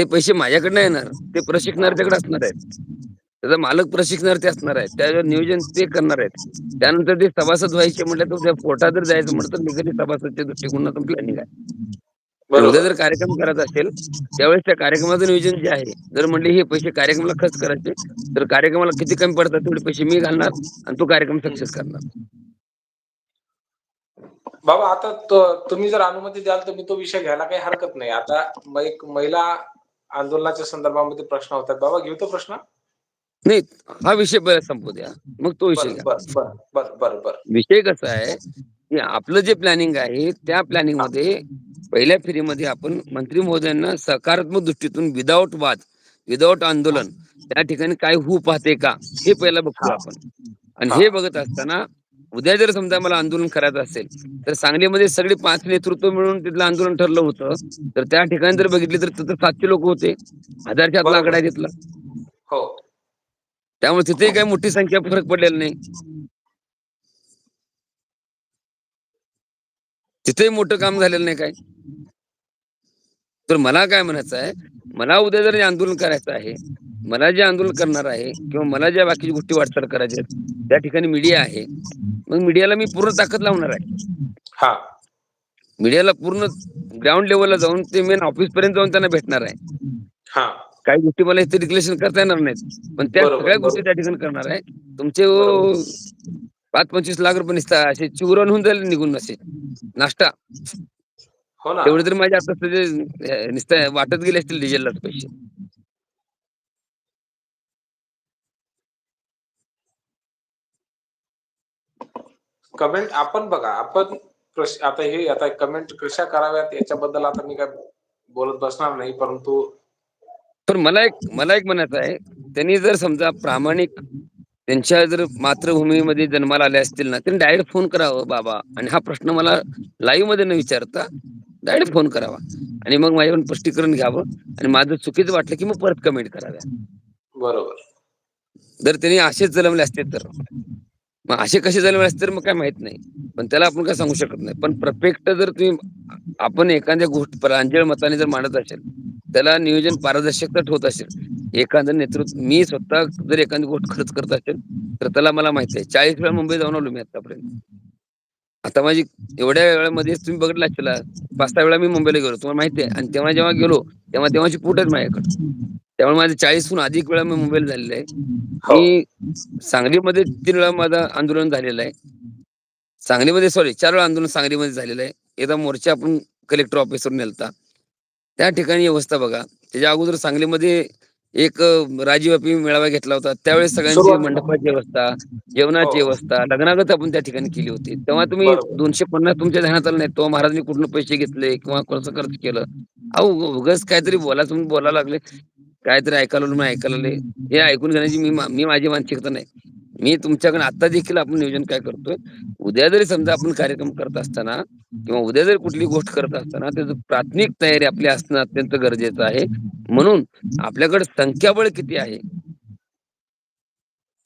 ते पैसे माझ्याकडनं येणार. ते प्रशिक्षणार्थ्याकडे असणार आहेत. त्याचा मालक प्रशिक्षणार्थी असणार आहे. त्याचं नियोजन ते करणार आहेत. त्यानंतर ते सभासद व्हायचे म्हटलं तर त्या कोर्टात जर जायचं म्हटलं तर निगडित सभासदच्या दृष्टिकोनातून प्लॅनिंग आहे. उद्या जर. कार्यक्रम करायचा असेल, त्यावेळेस त्या कार्यक्रमाचं नियोजन जे आहे, जर म्हणले हे पैसे कार्यक्रमाला खर्च करायचे, तर कार्यक्रमाला किती कमी पडतात तेवढे पैसे मी घालणार आणि तो कार्यक्रम सक्सेस करणार. बाबा आता तुम्ही जर अनुमती द्याल तर मी तो विषय घ्यायला काही हरकत नाही. आता एक महिला आंदोलनाच्या संदर्भामध्ये प्रश्न होतात. बाबा घेऊ तो प्रश्न? नाही, हा विषय पहिला संपू द्या. मग तो विषय बरं. बरं, बरं, बरं, बरं, बरं. विषय कसा आहे, की आपलं जे प्लॅनिंग आहे, त्या प्लॅनिंगमध्ये पहिल्या फेरीमध्ये आपण मंत्री महोदयांना सकारात्मक दृष्टीतून विदाऊट वाद, विदाऊट आंदोलन त्या ठिकाणी काय होऊ पाहते का? हे पहिलं बघतोय हां. आपण. आणि हां. हे बघत असताना उद्या जर समजा मला आंदोलन करायचं असेल, तर सांगलीमध्ये सगळे 5 नेतृत्व मिळून तिथलं आंदोलन ठरलं होतं. तर त्या ठिकाणी जर बघितले तर तिथं 700 लोकं होते. 1000च्या आतला आकडा तिथला. हो. त्यामुळे तिथेही काही मोठी संख्या फरक पडलेला नाही. तिथेही मोठं काम झालेलं नाही काय. तर मला काय म्हणायचं आहे, मला उद्या जर आंदोलन करायचं आहे, मला जे आंदोलन करणार आहे किंवा मला ज्या बाकीच्या गोष्टी वाटचाल करायच्या त्या ठिकाणी मीडिया आहे. मग मीडियाला मी पूर्ण ताकद लावणार आहे. हां. मीडियाला पूर्ण ग्राउंड लेव्हलला जाऊन ते मेन ऑफिसपर्यंत जाऊन त्यांना भेटणार आहे. हां. काही गोष्टी मला इथे डिक्लेरेशन करता येणार नाहीत. पण त्या सगळ्या गोष्टी. त्या ठिकाणी करणार आहे. तुमचे बरोबर. ओ 5-25 लाख रुपये नुसता असे चुरण होऊन जाईल निघून असे. नाश्ता. हो ना. तेवढे तरी माझे आता नुसतं वाटत गेले असतील डिझेललाच पैसे. कमेंट आपण बघा, आपण आता हे आता कमेंट कशा कराव्यात याच्याबद्दल आता मी काय बोलत बसणार नाही. परंतु तर मला एक मला एक म्हणायचं आहे, त्यांनी जर समजा प्रामाणिक त्यांच्या जर मातृभूमीमध्ये जन्माला आले असतील ना, त्यांनी डायरेक्ट फोन करावं बाबा आणि हा प्रश्न मला लाईव्हमध्ये न विचारता डायरेक्ट फोन करावा आणि मग माझ्याकडून स्पष्टीकरण घ्यावं आणि माझं चुकीचं वाटलं, की मग परत कमेंट कराव्या. बरोबर. जर त्यांनी असेच जन्मले असते तर. मग असे कसे झाले असते तर मग काय माहीत नाही. पण त्याला आपण काय सांगू शकत नाही. पण परफेक्ट जर तुम्ही आपण एखाद्या गोष्ट प्रांजळ मताने जर मांडत असेल, त्याला नियोजन पारदर्शकता ठेवत असेल, एखादं नेतृत्व मी स्वतः जर एखादी गोष्ट खर्च करत असेल, तर त्याला मला माहिती आहे. 40 वेळा मुंबई जाऊन आलो मी आतापर्यंत आता माझी एवढ्या वेळामध्येच तुम्ही बघितलं असेल 5-6 वेळा मी मुंबईला गेलो. तुम्हाला माहिती आहे आणि तेव्हा जेव्हा गेलो, तेव्हा तेव्हाची पूट आहेत माझ्याकडे. त्यामुळे माझे 40 हून अधिक वेळा मी मुंबईला झालेलो आहे. हो. मी सांगलीमध्ये 3 वेळा माझं आंदोलन झालेलं आहे. सांगलीमध्ये सॉरी 4 वेळा आंदोलन सांगलीमध्ये झालेलं आहे. एकदा मोर्चा आपण कलेक्टर ऑफिसवर नेलता. त्या ठिकाणी व्यवस्था बघा. त्याच्या अगोदर सांगलीमध्ये एक राज्यव्यापी मेळावा घेतला होता. त्यावेळेस सगळ्यांची. मंडपाची व्यवस्था, हो, जेवणाची हो. व्यवस्था, लग्नागत आपण त्या ठिकाणी केली होती. तेव्हा तुम्ही बरोबर. 250 तुमच्या ध्यानात आलं नाही. तेव्हा महाराजांनी कुठून पैसे घेतले किंवा कसं खर्च केलं. अहो, उगाच काहीतरी बोलायचं म्हणून बोलायला लागले. काहीतरी ऐकायला मी ऐकायला हे ऐकून घेण्याची मी मी माझी मानसिकता नाही. मी तुमच्याकडे आता देखील आपण नियोजन काय करतोय, उद्या जरी समजा आपण कार्यक्रम करत असताना किंवा उद्या जरी कुठली गोष्ट करत असताना त्याचं प्राथमिक तयारी आपली असणं अत्यंत गरजेचं आहे. म्हणून आपल्याकडे संख्याबळ किती आहे?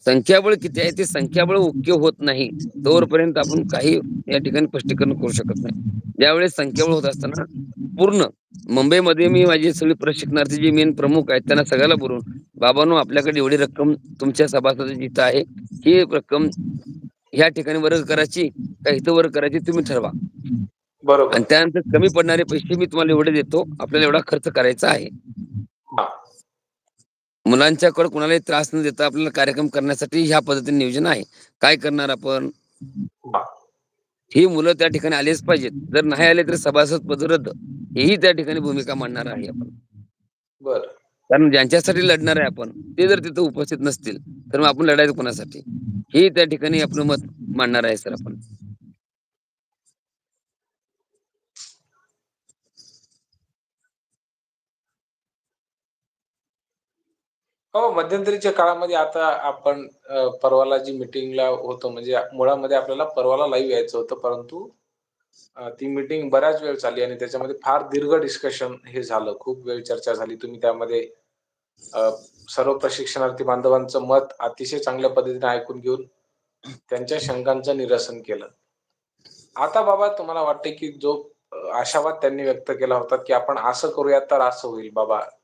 संख्याबळ किती आहे? ते संख्याबळ योग्य होत नाही, तोवरपर्यंत आपण काही या ठिकाणी स्पष्टीकरण करू शकत नाही. ज्यावेळेस संख्याबळ होत असताना पूर्ण मुंबईमध्ये मी माझे सगळे प्रशिक्षणार्थी जे मेन प्रमुख आहेत, त्यांना सगळ्याला बोलवून, "बाबांनो, आपल्याकडे एवढी रक्कम तुमच्या सभासदाची इथं आहे. ही रक्कम ह्या ठिकाणी वर्ग करायची का इथं वर्ग करायची तुम्ही ठरवा. बरोबर. आणि त्यानंतर कमी पडणारे पैसे मी तुम्हाला एवढे देतो. आपल्याला एवढा खर्च करायचा आहे." मुलांच्याकडे कुणालाही त्रास न देता आपल्याला कार्यक्रम करण्यासाठी ह्या पद्धतीने नियोजन आहे. काय करणार आपण? हां. ही मुलं त्या ठिकाणी आलेच पाहिजेत. जर नाही आले तर सभासद पद रद्द. हेही त्या ठिकाणी भूमिका मांडणार आहे आपण. बरं. कारण ज्यांच्यासाठी लढणार आहे आपण, ते जर तिथं उपस्थित नसतील, तर मग आपण लढायचं कोणासाठी? हे त्या ठिकाणी आपलं मत मांडणार आहे सर आपण. हो, मध्यंतरीच्या काळामध्ये आता आपण परवाला जी मीटिंगला होतो म्हणजे मुळामध्ये आपल्याला परवाला लाईव्ह यायचं होतं. परंतु ती मीटिंग बऱ्याच वेळ चालली आणि त्याच्यामध्ये फार दीर्घ डिस्कशन हे झालं. खूप वेळ चर्चा झाली. तुम्ही त्यामध्ये सर्व प्रशिक्षणार्थी बांधवांचं मत अतिशय चांगल्या पद्धतीने ऐकून घेऊन त्यांच्या शंकांचं निरसन केलं. आता बाबा तुम्हाला वाटते, की जो आशावाद त्यांनी व्यक्त केला होता, की आपण असं करूयात तर असं होईल बाबा.